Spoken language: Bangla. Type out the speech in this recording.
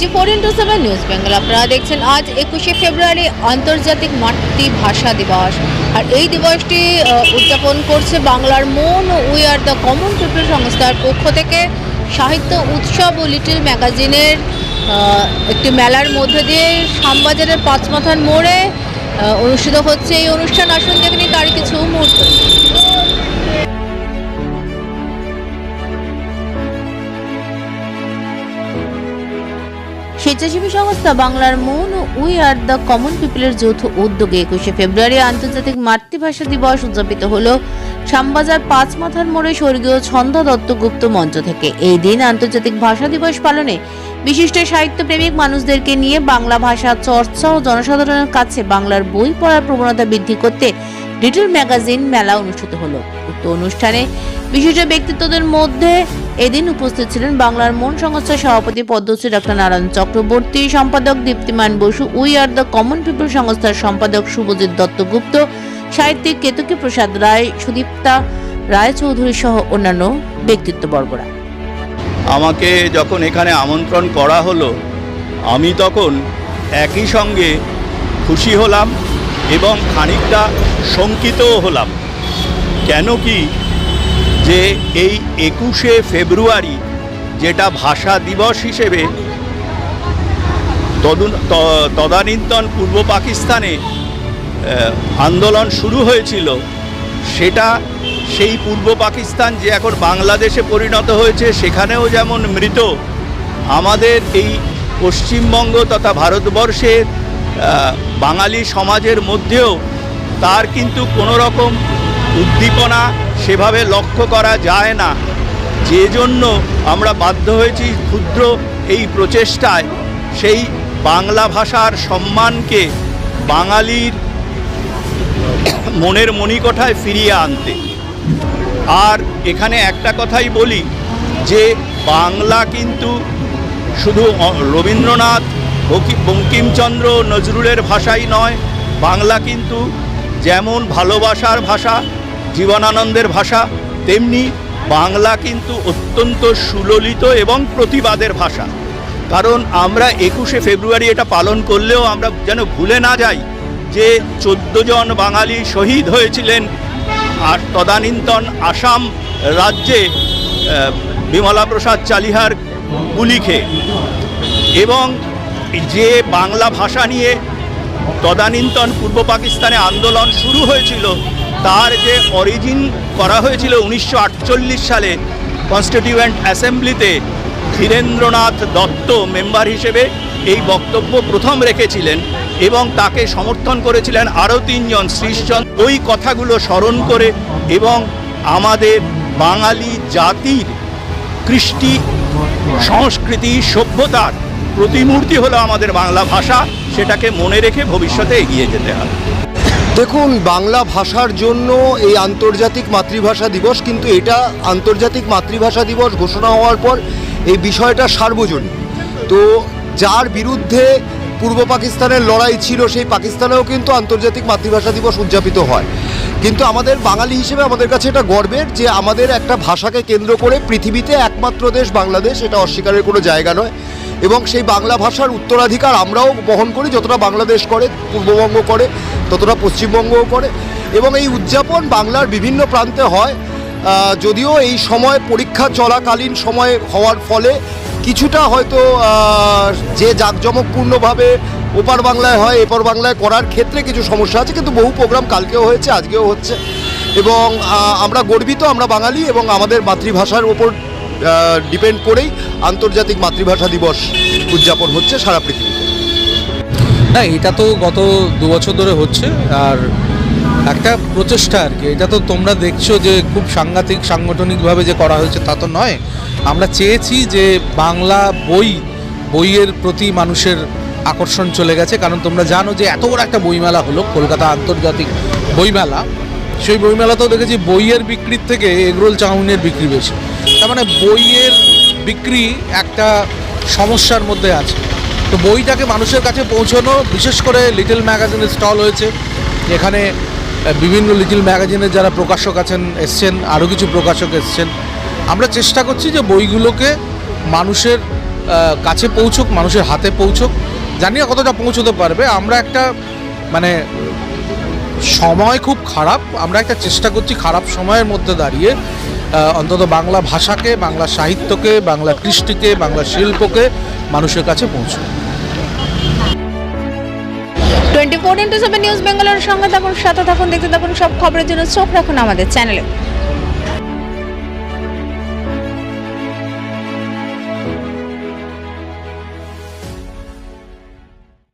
Twenty four into seven news Bengal আপনারা দেখছেন আজ একুশে ফেব্রুয়ারি আন্তর্জাতিক মাতৃভাষা দিবস। আর এই দিবসটি উদযাপন করছে বাংলার মন we are the common people সংস্থার পক্ষ থেকে সাহিত্য উৎসব ও লিটল ম্যাগাজিনের একটি মেলার মধ্যে দিয়ে শ্যামবাজারের পাঁচমাথার মোড়ে অনুষ্ঠিত হচ্ছে এই অনুষ্ঠান। আসুন দেখে তারই কিছু স্বেচ্ছাসেবী সংস্থা বাংলার মন ও উই আর দ্য কমন পিপলের যৌথ উদ্যোগে একুশে ফেব্রুয়ারি আন্তর্জাতিক মাতৃভাষা দিবস উদযাপিত হলো শ্যামবাজার পাঁচ মাথার মোড়ে স্বর্গীয় ছন্দা দত্তগুপ্ত মঞ্চ থেকে। এই দিন আন্তর্জাতিক ভাষা দিবস পালনে বিশিষ্ট সাহিত্যপ্রেমিক মানুষদেরকে নিয়ে বাংলা ভাষা চর্চা ও জনসাধারণের কাছে বাংলার বই পড়ার প্রবণতা বৃদ্ধি করতে লিটল ম্যাগাজিন মেলা অনুষ্ঠিত হলো। উক্ত অনুষ্ঠানে বিশিষ্ট ব্যক্তিত্বদের মধ্যে এদিন উপস্থিত ছিলেন বাংলার মন সংস্থার সভাপতি পদ্মশ্রী ডক্টর নারায়ণ চক্রবর্তী, সম্পাদক Diptiman Basu, we are the common people সংস্থার সম্পাদক শুভজিৎ দত্তগুপ্ত, সাহিত্যিক কেতকী প্রসাদ রায়, সুদীপ্তা রায়চৌধুরী সহ অন্যান্য ব্যক্তিত্ববর্গরা। আমাকে যখন এখানে আমন্ত্রণ করা হলো, আমি তখন একই সঙ্গে খুশি হলাম এবং খানিকটা শঙ্কিতও হলাম। কেন কি যে এই একুশে ফেব্রুয়ারি যেটা ভাষা দিবস হিসেবে তদানীন্তন পূর্ব পাকিস্তানে আন্দোলন শুরু হয়েছিল, সেটা সেই পূর্ব পাকিস্তান যে এখন বাংলাদেশে পরিণত হয়েছে, সেখানেও যেমন মৃত, আমাদের এই পশ্চিমবঙ্গ তথা ভারতবর্ষের বাঙালি সমাজের মধ্যেও তার কিন্তু কোনো রকম উদ্দীপনা সেভাবে লক্ষ্য করা যায় না। যে জন্য আমরা বাধ্য হয়েছি ক্ষুদ্র এই প্রচেষ্টায়, সেই বাংলা ভাষার সম্মানকে বাঙালির মনের মণিকোঠায় ফিরিয়ে আনতে। আর এখানে একটা কথাই বলি, যে বাংলা কিন্তু শুধু রবীন্দ্রনাথ বঙ্কিমচন্দ্র নজরুলের ভাষাই নয়, বাংলা কিন্তু যেমন ভালোবাসার ভাষা জীবনানন্দের ভাষা, তেমনি বাংলা কিন্তু অত্যন্ত সুললিত এবং প্রতিবাদের ভাষা। কারণ আমরা একুশে ফেব্রুয়ারি এটা পালন করলেও আমরা যেন ভুলে না যাই যে চোদ্দ জন বাঙালি শহীদ হয়েছিলেন আর তদানীন্তন আসাম রাজ্যে বিমলা প্রসাদ চালিহার গুলি এবং যে বাংলা ভাষা নিয়ে তদানীন্তন পূর্ব পাকিস্তানে আন্দোলন শুরু হয়েছিল তার যে অরিজিন করা হয়েছিল উনিশশো আটচল্লিশ সালে কনস্টিটিউয়েন্ট অ্যাসেম্বলিতে, ধীরেন্দ্রনাথ দত্ত মেম্বার হিসেবে এই বক্তব্য প্রথম রেখেছিলেন এবং তাকে সমর্থন করেছিলেন আরও তিনজন শ্রীশচন্দ্র। ওই কথাগুলো স্মরণ করে এবং আমাদের বাঙালি জাতির কৃষ্টি, সংস্কৃতি, সভ্যতার প্রতিমূর্তি হলো আমাদের বাংলা ভাষা, সেটাকে মনে রেখে ভবিষ্যতে এগিয়ে যেতে হবে। দেখুন, বাংলা ভাষার জন্য এই আন্তর্জাতিক মাতৃভাষা দিবস, কিন্তু এটা আন্তর্জাতিক মাতৃভাষা দিবস ঘোষণা হওয়ার পর এই বিষয়টা সার্বজনীন। তো যার বিরুদ্ধে পূর্ব পাকিস্তানের লড়াই ছিল, সেই পাকিস্তানেও কিন্তু আন্তর্জাতিক মাতৃভাষা দিবস উদযাপিত হয়। কিন্তু আমাদের বাঙালি হিসেবে আমাদের কাছে এটা গর্বের যে আমাদের একটা ভাষাকে কেন্দ্র করে পৃথিবীতে একমাত্র দেশ বাংলাদেশ, এটা অস্বীকারের কোনো জায়গা নয়। এবং সেই বাংলা ভাষার উত্তরাধিকার আমরাও বহন করি, যতটা বাংলাদেশ করে, পূর্ববঙ্গ করে, ততটা পশ্চিমবঙ্গও করে। এবং এই উদযাপন বাংলার বিভিন্ন প্রান্তে হয়। যদিও এই সময় পরীক্ষা চলাকালীন সময়ে হওয়ার ফলে কিছুটা হয়তো যে জাঁকজমকপূর্ণভাবে ওপার বাংলায় হয়, এপার বাংলায় করার ক্ষেত্রে কিছু সমস্যা আছে, কিন্তু বহু প্রোগ্রাম কালকেও হয়েছে, আজকেও হচ্ছে। এবং আমরা গর্বিত, আমরা বাঙালি এবং আমাদের মাতৃভাষার ওপর ডিপেন্ড করেই আন্তর্জাতিক মাতৃভাষা দিবস উদযাপন হচ্ছে সারা পৃথিবীতে। না, এটা তো গত দু বছর ধরে হচ্ছে, আর একটা প্রচেষ্টা আর কি। এটা তো তোমরা দেখছ যে খুব সাংঘাতিক, সাংগঠনিকভাবে যে করা হয়েছে, তা তো নয়। আমরা চেয়েছি যে বাংলা বই, বইয়ের প্রতি মানুষের আকর্ষণ চলে গেছে। কারণ তোমরা জানো যে এত বড় একটা বইমেলা হলো, কলকাতা আন্তর্জাতিক বইমেলা। সেই বইমেলাতেও দেখেছি বইয়ের বিক্রির থেকে এগরোল চাউমিনের বিক্রি বেশি। তার মানে বইয়ের বিক্রি একটা সমস্যার মধ্যে আছে। তো বইটাকে মানুষের কাছে পৌঁছানো, বিশেষ করে লিটল ম্যাগাজিনের স্টল হয়েছে এখানে বিভিন্ন লিটল ম্যাগাজিনের যারা প্রকাশক আছেন, এসছেন আরও কিছু প্রকাশক এসছেন। আমরা চেষ্টা করছি যে বইগুলোকে মানুষের কাছে পৌঁছুক, মানুষের হাতে পৌঁছুক। জানি না কতটা পৌঁছতে পারবে। আমরা একটা মানে সময় খুব খারাপ। আমরা একটা চেষ্টা করছি খারাপ সময়ের মধ্যে দাঁড়িয়ে অন্তত বাংলা ভাষাকে, বাংলা সাহিত্যকে, বাংলা কৃষ্টিকে, বাংলা শিল্পকে মানুষের কাছে পৌঁছে twenty four into seven news Bangalore সঙ্গে থাকুন, সাথে থাকুন, দেখতে থাকুন সব খবরের জন্য চোখ রাখুন আমাদের চ্যানেলে।